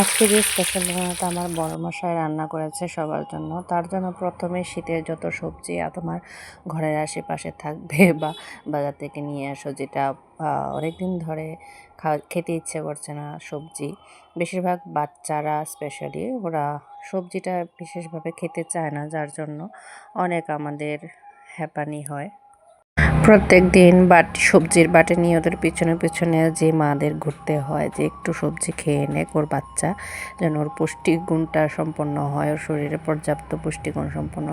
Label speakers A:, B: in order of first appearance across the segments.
A: আজকে যে স্পেশাল ডিনারটা আমার বড় মশাই রান্না করেছে সবার জন্য, তার জন্য প্রথমে শীতের যত সবজি তোমার ঘরের আশেপাশে থাকবে বা বাজার থেকে নিয়ে আসো যেটা অনেক দিন ধরে খাওয়া, খেতে ইচ্ছে করছে না সবজি। বেশিরভাগ বাচ্চারা স্পেশালি ওরা সবজিটা বিশেষভাবে খেতে চায় না, যার জন্য অনেক আমাদের হ্যাপানি হয়। প্রত্যেক দিন বাট, সবজির বাটি নিয়ে ওদের পিছনে পিছনে যে মাদের ঘুরতে হয়, যে একটু সবজি খেয়ে নেক ওর বাচ্চা, যেন ওর পুষ্টিগুণটা সম্পন্ন হয়, ওর শরীরে পর্যাপ্ত পুষ্টিগুণ সম্পন্ন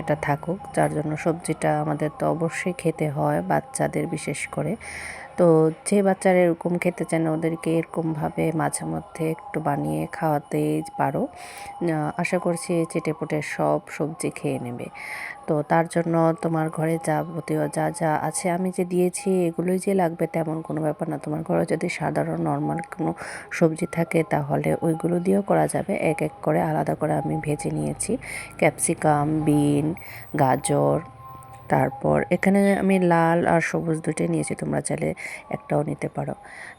A: এটা থাকুক। যার জন্য সবজিটা আমাদের তো অবশ্যই খেতে হয় বাচ্চাদের বিশেষ করে। তো যে বাচ্চারা এরকম খেতে চায় না, ওদেরকে এরকমভাবে মাঝে মধ্যে একটু বানিয়ে খাওয়াতে পারো। আশা করছি চেটেপুটে সব সবজি খেয়ে নেবে। তো তার জন্য তোমার ঘরে যাবতীয় যা যা আছে আমি যে দিয়েছি, এগুলোই যে লাগবে তেমন কোনো ব্যাপার না। তোমার ঘরে যদি সাধারণ নর্মাল কোনো সবজি থাকে, তাহলে ওইগুলো দিয়েও করা যাবে। এক এক করে আলাদা করে আমি ভেজে নিয়েছি। ক্যাপসিকাম, বিন, গাজর তারপর এখানে আমি লাল আর সবুজ দুটোই নিয়েছি, তোমরা চাইলে একটাও নিতে পারো।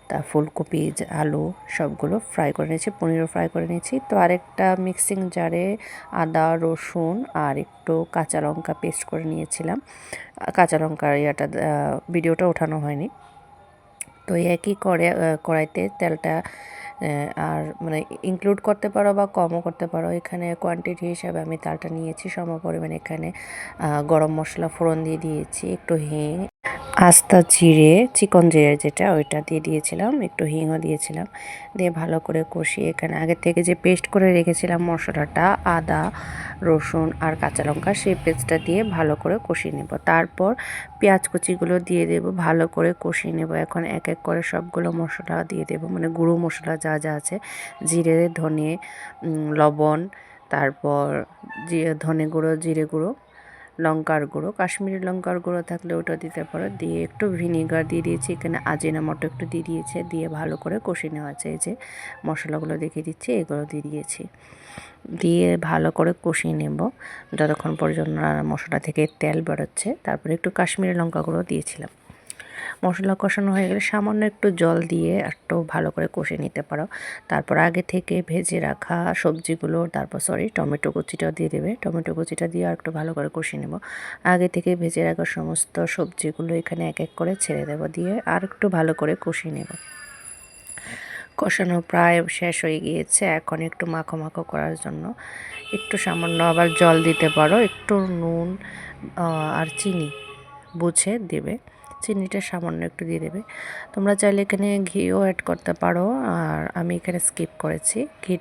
A: তা ফুলকপি আলু, সবগুলো ফ্রাই করে নিয়েছি, পনিরও ফ্রাই করে নিয়েছি। তো আরেকটা মিক্সিং জারে আদা, রসুন আর একটু কাঁচা লঙ্কা পেস্ট করে নিয়েছিলাম। কাঁচা লঙ্কার ইয়াটা ভিডিওটা ওঠানো হয়নি। তো একই করে কড়াইতে তেলটা আর মানে ইনক্লুড করতে পারো বা কমও করতে পারো। এখানে কোয়ান্টিটি হিসাবে আমি তালটা নিয়েছি সম পরিমাণে এখানে গরম মশলা ফোড়ন দিয়ে দিয়েছি, একটু হিং আস্তা জিরে, চিকন জিরে যেটা, ওইটা দিয়ে দিয়েছিলাম, একটু হিংও দিয়েছিলাম। দিয়ে ভালো করে কষিয়ে এখানে আগে থেকে যে পেস্ট করে রেখেছিলাম মশলাটা, আদা, রসুন আর কাঁচা লঙ্কা, সেই পেস্টটা দিয়ে ভালো করে কষিয়ে নেব। তারপর পেঁয়াজ কুচিগুলো দিয়ে দেব, ভালো করে কষিয়ে নেব। এখন এক এক করে সবগুলো মশলা দিয়ে দেব মানে গুঁড়ো মশলা যা যা আছে, জিরে, ধনে লবণ, তারপর ধনে গুঁড়ো, জিরে গুঁড়ো লঙ্কার গুঁড়ো, কাশ্মীরি লঙ্কার গুঁড়ো থাকলে ওটা দিতে পারো। দিয়ে একটু ভিনিগার দিয়ে দিয়েছি, এখানে আজিনা মটো একটু দিয়ে দিয়েছে, দিয়ে ভালো করে কষে নেওয়া এই যে মশলাগুলো দেখিয়ে দিচ্ছি, এগুলো দিয়ে দিয়েছি। দিয়ে ভালো করে কষিয়ে নেব, যতক্ষণ পর্যন্ত মশলা থেকে তেল বেরোচ্ছে। তারপরে একটু কাশ্মীরি লঙ্কা গুঁড়ো দিয়েছিলাম। মশলা কষানো হয়ে গেলে সামান্য একটু জল দিয়ে একটু ভালো করে কষে নিতে পারো। তারপর আগে থেকে ভেজে রাখা সবজিগুলো, তারপর সরি টমেটো কুচিটাও দিয়ে দেবে। টমেটো কুচিটা দিয়ে আর একটু ভালো করে কষিয়ে নেব। আগে থেকে ভেজে রাখা সমস্ত সবজিগুলো এখানে এক এক করে ছেড়ে দেব দিয়ে আর একটু ভালো করে কষিয়ে নেব। কষানো প্রায় শেষ হয়ে গিয়েছে, এখন একটু মাখো মাখো করার জন্য। একটু সামান্য আবার জল দিতে পারো, একটু নুন আর চিনি বুঝে দেবে। চিনিটা সামান্য একটু দিয়ে দেবে। তোমরা চাইলে এখানে ঘিও অ্যাড করতে পারো, আর আমি এখানে স্কিপ করেছি। ঘি